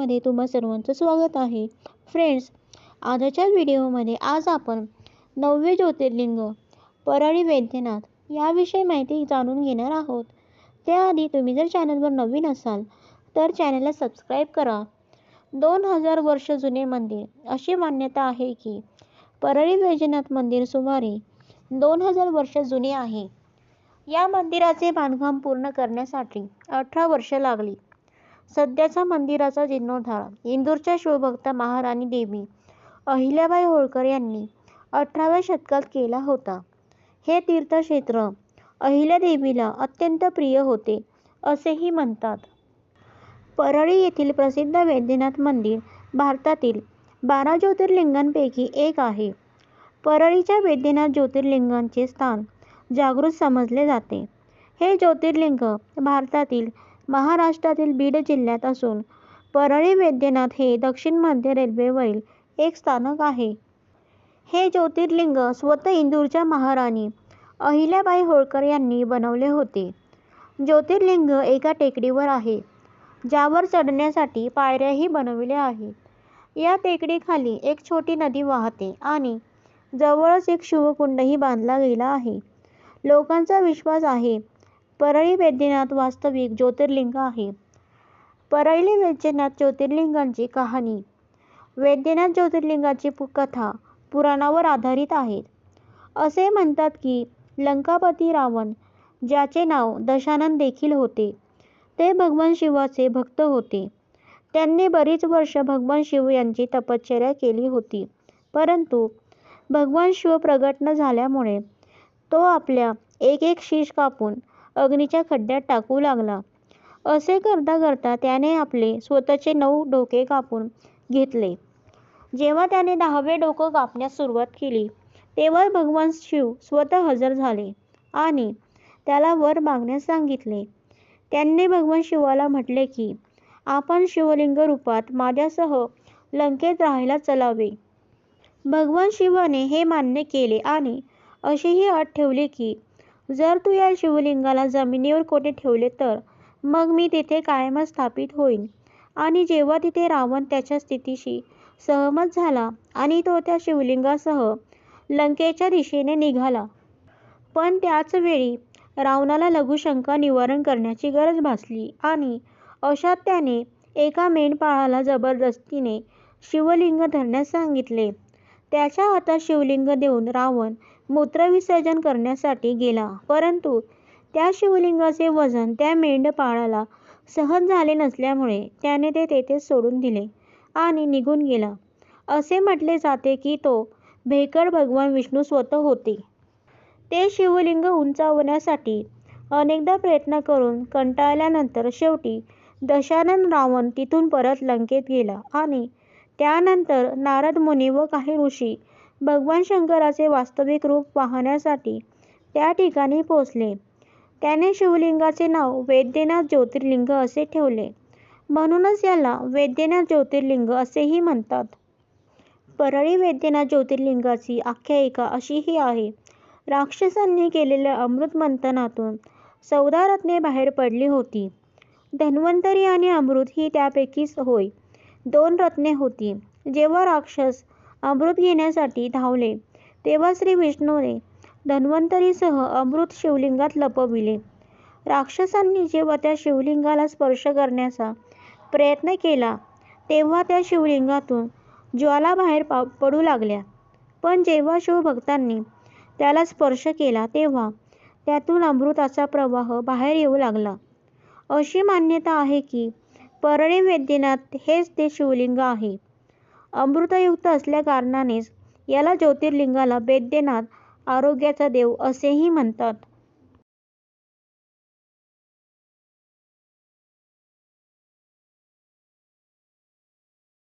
चॅनलमध्ये तुम्हा सर्वांचं स्वागत आहे. फ्रेंड्स आजच्या व्हिडिओमध्ये आज आपण नववे ज्योतिर्लिंग परळी वैद्यनाथ याविषयी माहिती जाणून घेणार आहोत. त्याआधी तुम्ही जर चॅनलवर नवीन असाल तर चॅनलला सबस्क्राईब करा. दोन हजार वर्ष जुने मंदिर अशी मान्यता आहे की परळी वैजनाथ मंदिर सुमारे दोन हजार वर्ष जुने आहे. या मंदिराचे बांधकाम पूर्ण करण्यासाठी अठरा वर्ष लागली. सध्याचा मंदिराचा जीर्णोद्धार. इंदूरच्या शिवभक्त महाराणी देवी अहिल्याबाई होळकर यांनी अठराव्या शतकात केला होता. हे तीर्थक्षेत्र अहिल्यादेवीला अत्यंत प्रिय होते असेही म्हणतात. परळी येथील प्रसिद्ध वैद्यनाथ मंदिर भारतातील बारा ज्योतिर्लिंगांपैकी एक आहे. परळीच्या वैद्यनाथ ज्योतिर्लिंगांचे स्थान जागृत समजले जाते. हे ज्योतिर्लिंग भारतातील महाराष्ट्रातील बीड जिल्ह्यात असून परळी वैद्यनाथ हे दक्षिण मध्य रेल्वेवरील एक स्थानक आहे. हे ज्योतिर्लिंग स्वतः इंदूरच्या महाराणी अहिल्याबाई होळकर यांनी बनवले होते. ज्योतिर्लिंग एका टेकडीवर आहे ज्यावर चढण्यासाठी पायऱ्याही बनविल्या आहेत. या टेकडीखाली एक छोटी नदी वाहते आणि जवळच एक शिवकुंडही बांधला गेला आहे. लोकांचा विश्वास आहे परळी वैद्यनाथ वास्तविक ज्योतिर्लिंग आहे. परळी वैद्यनाथ ज्योतिर्लिंगांची कहाणी. वैद्यनाथ ज्योतिर्लिंगाची कथा पुराणावर आधारित आहेत. असे म्हणतात की लंकापती रावण ज्याचे नाव दशानन देखील होते ते भगवान शिवाचे भक्त होते. त्यांनी बरीच वर्ष भगवान शिव यांची तपश्चर्या केली होती. परंतु भगवान शिव प्रगट न झाल्यामुळे तो आपल्या एक एक शीश कापून अग्नीच्या खड्ड्यात टाकू लागला. असे करता करता त्याने आपले स्वतःचे नऊ डोके कापून घेतले. जेव्हा त्याने दहावे डोकं कापण्यास सुरुवात केली तेव्हा भगवान शिव स्वतः हजर झाले आणि त्याला वर मागण्यास सांगितले. त्यांनी भगवान शिवाला म्हटले की आपण शिवलिंग रूपात माझ्यासह लंकेत राहायला चलावे. भगवान शिवाने हे मान्य केले आणि अशीही अट ठेवली की जर तू या शिवलिंगाला जमिनीवर कोठे ठेवले तर मग मी तिथे कायमच स्थापित होईन. आणि जेव्हा तिथे रावण त्याच्या स्थितीशी सहमत झाला आणि तो त्या शिवलिंगासह लंकेच्या दिशेने निघाला पण त्याच वेळी रावणाला लघुशंका निवारण करण्याची गरज भासली आणि अशात त्याने एका मेंढपाळाला जबरदस्तीने शिवलिंग धरण्यास सांगितले. त्याच्या हातात शिवलिंग देऊन रावण मूत्रविसर्जन करण्यासाठी गेला. परंतु त्या शिवलिंगाचे वजन त्या मेंढपाळाला सहन झाले नसल्यामुळे त्याने ते तेथेच सोडून दिले आणि निघून गेला. असे म्हटले जाते की तो भेकड भगवान विष्णू स्वतः होते. ते शिवलिंग उंचावण्यासाठी अनेकदा प्रयत्न करून कंटाळल्यानंतर शेवटी दशानन रावण तिथून परत लंकेत गेला आणि त्यानंतर नारद मुनी व काही ऋषी भगवान शंकराचे वास्तविक रूप पाहण्यासाठी त्या ठिकाणी पोहोचले. त्याने शिवलिंगाचे नाव वैद्यनाथ ज्योतिर्लिंग असे ठेवले. म्हणूनच याला वैद्यनाथ ज्योतिर्लिंग असेही म्हणतात. परळी वैद्यनाथ ज्योतिर्लिंगाची आख्यायिका अशीही आहे. राक्षसांनी केलेल्या अमृत मंथनातून चौदा रत्ने बाहेर पडली होती. धन्वंतरी आणि अमृत ही त्यापैकीच होय. दोन रत्ने होती. जेव्हा राक्षस अमृत घेण्यासाठी धावले तेव्हा श्री विष्णूने धन्वंतरीसह अमृत शिवलिंगात लपविले. राक्षसांनी जेव्हा त्या शिवलिंगाला स्पर्श करण्याचा प्रयत्न केला तेव्हा त्या शिवलिंगातून ज्वाला बाहेर पा पडू लागल्या. पण जेव्हा शिवभक्तांनी त्याला स्पर्श केला तेव्हा त्यातून अमृताचा प्रवाह बाहेर येऊ लागला. अशी मान्यता आहे की परळी वैद्यनाथ हेच ते शिवलिंग आहे. अमृतयुक्त असल्याकारणानेच याला ज्योतिर्लिंगाला वैद्यनाथ आरोग्याचा देव असेही म्हणतात.